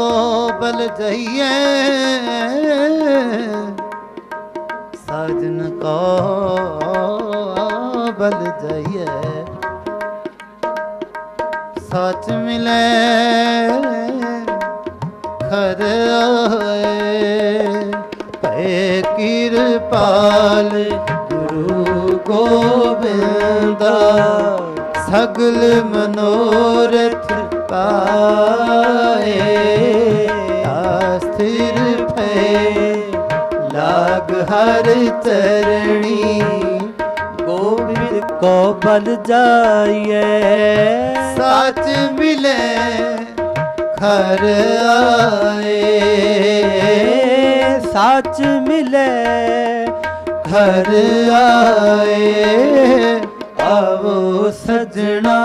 ਕੋ ਬਲ ਜਈਏ। ਸਾਜਨ ਕੋ ਬਲ ਜਈਏ। ਸੱਚ ਮਿਲੇ, ਖਰ ਆਏ ਭੈ ਕਿਰਪਾਲ ਗੁਰੂ ਗੋਬਿੰਦਾ ਸਗਲ ਮਨੋਰਥ ਪਾਏ ਹਰ ਚਰਣੀ ਗੋਬਿੰਦ ਕੋ ਬਲ ਜਾਈਏ ਸੱਚ ਮਿਲੇ ਖਰ ਆਏ। ਸੱਚ ਮਿਲੇ ਘਰ ਆਏ। ਆਵੋ ਸਜਣਾ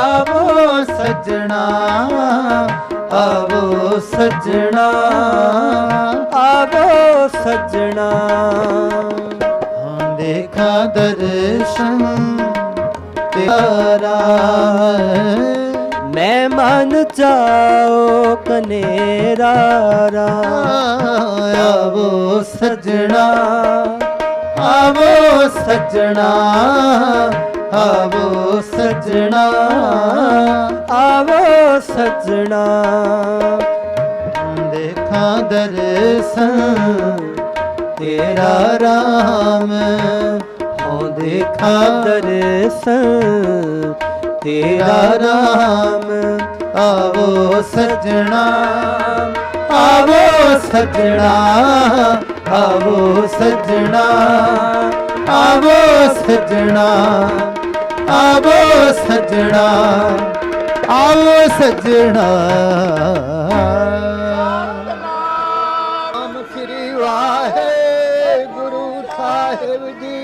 ਆਵੋ ਸਜਣਾ ਆਵੋ ਸਜਣਾ। ਦੇਖਾਂ ਦਰਸ਼ਨ ਤੇਰਾ ਮੈਂ ਮਨ ਚਾਓ ਕਨੇਰਾ ਆਵੋ ਸਜਣਾ ਆਵੋ ਸਜਣਾ ਆਵੋ ਸਜਣਾ ਆਵੋ ਸਜਣਾ। ਦੇਖਾਂ ਦਰਸ਼ਨ ਤੇਰਾ ਰਾਮ। ਦੇਖਾਂ ਦਰਸ਼ਨ, ਤੇਰਾ ਰਾਮ ਆਵੋ ਸਜਣਾ ਆਵੋ ਸਜਣਾ ਆਵੋ ਸਜਣਾ ਆਵੋ ਸਜਣਾ ਆਵੋ ਸਜਣਾ ਆਵੋ ਸਜਣਾ। ਨਾਮ ਸ੍ਰੀ ਵਾਹਿਗੁਰੂ ਸਾਹਿਬ ਜੀ।